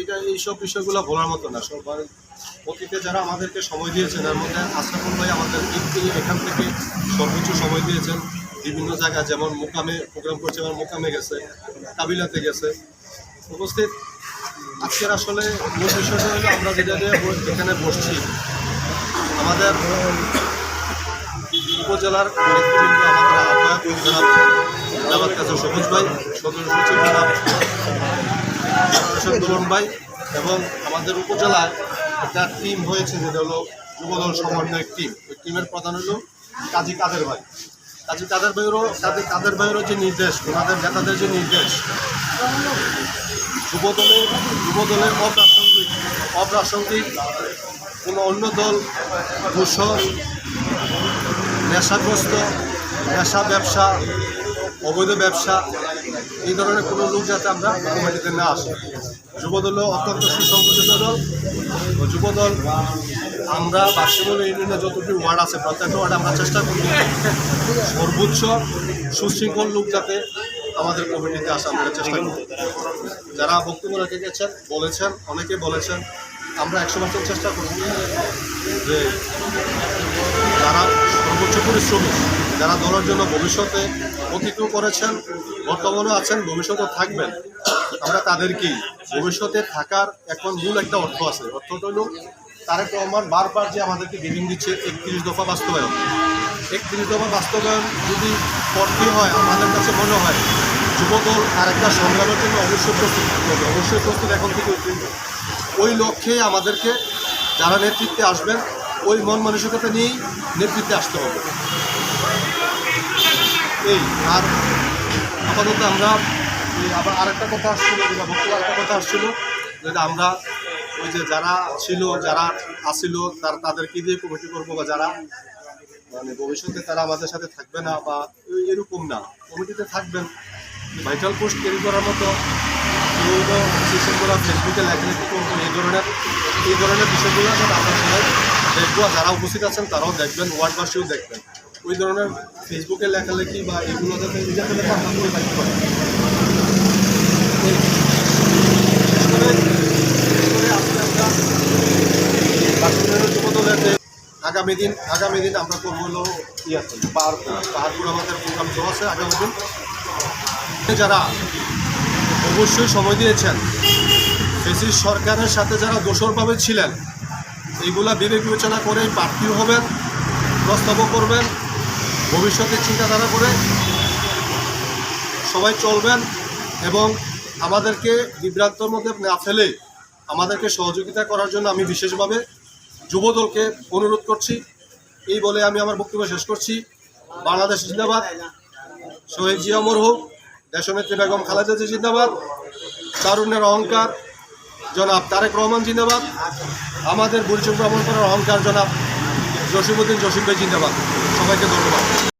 এটা এইসব বিষয়গুলো বলার মতো না। সবাই অতীতে যারা আমাদেরকে সময় দিয়েছেন, এর মধ্যে আশরাফুল ভাই আমাদের এখান থেকে সর্বোচ্চ সময় দিয়েছেন। বিভিন্ন জায়গায় যেমন মোকামে, প্রোগ্রাম করছে এবং মোকামে গেছে, কাবিলাতে গেছে। উপস্থিত আজকের আসলে মূল বিষয়টা হলো আমরা যেটা এখানে বসছি। আমাদের উপজেলার নেতৃবৃন্দ, আমাদের আহ্বায়ক জনাব সবুজ ভাই, সদস্য সচিব অশোক দুলন ভাই এবং আমাদের উপজেলায় একটা টিম হয়েছে, যেটা হলো যুবদল সমন্বয়ক টিম ওই টিমের প্রধান হলো কাজী কাদের ভাই। কাজী কাদের ভাইয়েরও, কাজী কাদের ভাইয়েরও যে নির্দেশ, ওনাদের নেতাদের যে নির্দেশ, যুবদলের যুবদলের অপ্রাসঙ্গিক অপ্রাসঙ্গিক কোনো অন্য দল দূষণ নেশাগ্রস্ত, নেশা ব্যবসা, অবৈধ ব্যবসা এই ধরনের কোনো লোক যাতে আমরা কমিটিতে না আসে। যুবদলও অত্যন্ত সুসংগঠিত দল। যুবদল, আমরা বাক্সিমূল ইউনিয়নে যতটুকু ওয়ার্ড আছে, প্রত্যেকটা ওয়ার্ডে আমরা চেষ্টা করি সর্বোচ্চ সুশৃঙ্খল লোক যাতে আমাদের কমিটিতে আসা, আমরা চেষ্টা করি। যারা বক্তব্য রেখে গেছেন, বলেছেন, অনেকে বলেছেন, আমরা একশো পার্সেন্ট চেষ্টা করি যে যারা সর্বোচ্চ পরিশ্রমী যারা দলের জন্য ভবিষ্যতে অতিথিও করেছেন, বর্তমানেও আছেন, ভবিষ্যতেও থাকবেন। আমরা তাদেরকেই, ভবিষ্যতে থাকার এখন মূল একটা অর্থ আছে। অর্থটা হলো তারেক রহমান বারবার যে আমাদেরকে গেমিং দিচ্ছে একত্রিশ দফা বাস্তবায়ন। একত্রিশ দফা বাস্তবায়ন যদি করতে হয়, আমাদের কাছে মনে হয়, যুবদল আর একটা সংগ্রামের জন্য অবশ্যই প্রস্তুত হবে। অবশ্যই প্রস্তুত এখন থেকে উত্তীর্ণ ওই লক্ষ্যে আমাদেরকে যারা নেতৃত্বে আসবেন ওই মন মানসিকতা নিয়েই নেতৃত্বে আসতে হবে। এই, আর আপাতত আমরা আবার আরেকটা কথা আসছিল যেটা বক্তব্য একটা কথা আসছিল, যেটা আমরা, ওই যে যারা ছিল, যারা আসছিল তার, তাদেরকে দিয়ে কমিটি করব বা যারা মানে ভবিষ্যতে তারা আমাদের সাথে থাকবে না বা এরকম না। কমিটিতে থাকবেন ভাইটাল পোস্ট ক্যারি করার মতো পুরোনো সিস্টেমগুলো ফেসবুকে লেখালেখি করব, এই ধরনের এই ধরনের বিষয়গুলো আমরা সবাই দেখব যারা উপস্থিত আছেন তারাও দেখবেন ওয়ার্ডবাসীও দেখবেন। ওই ধরনের ফেসবুকে লেখালেখি বা এগুলো যাতে লেখা আমরা করে? থাকতে পারি আগামী দিন আগামী দিন আমরা করব হলো ইয়াতে পাহাড়পুর পাহাড়পুর আমাদের প্রোগ্রাম আছে আগামী দিন। যারা অবশ্যই সময় দিয়েছেন। ফেসিস সরকারের সাথে যারা দোষরভাবে ছিলেন, এইগুলা বিবেক বিবেচনা করে প্রার্থী হবেন প্রস্তাবও করবেন ভবিষ্যতের চিন্তাধারা করে সবাই চলবেন এবং আমাদেরকে বিভ্রান্তর মধ্যে না ফেলে আমাদেরকে সহযোগিতা করার জন্য আমি বিশেষভাবে যুবদলকে অনুরোধ করছি। এই বলে আমি আমার বক্তব্য শেষ করছি। বাংলাদেশ জিন্দাবাদ। শহীদ জিয়া মরহুম দেশনেত্রী বেগম খালেদা জিয়া জিন্দাবাদ, তারুণ্যের অহংকার, জনাব তারেক রহমান জিন্দাবাদ, আমাদের পরিচয় ভ্রমণ করার অহংকার, জনাব জসিমুদ্দিন জসিম ভাই জিন্দাবাদ। সবাইকে ধন্যবাদ।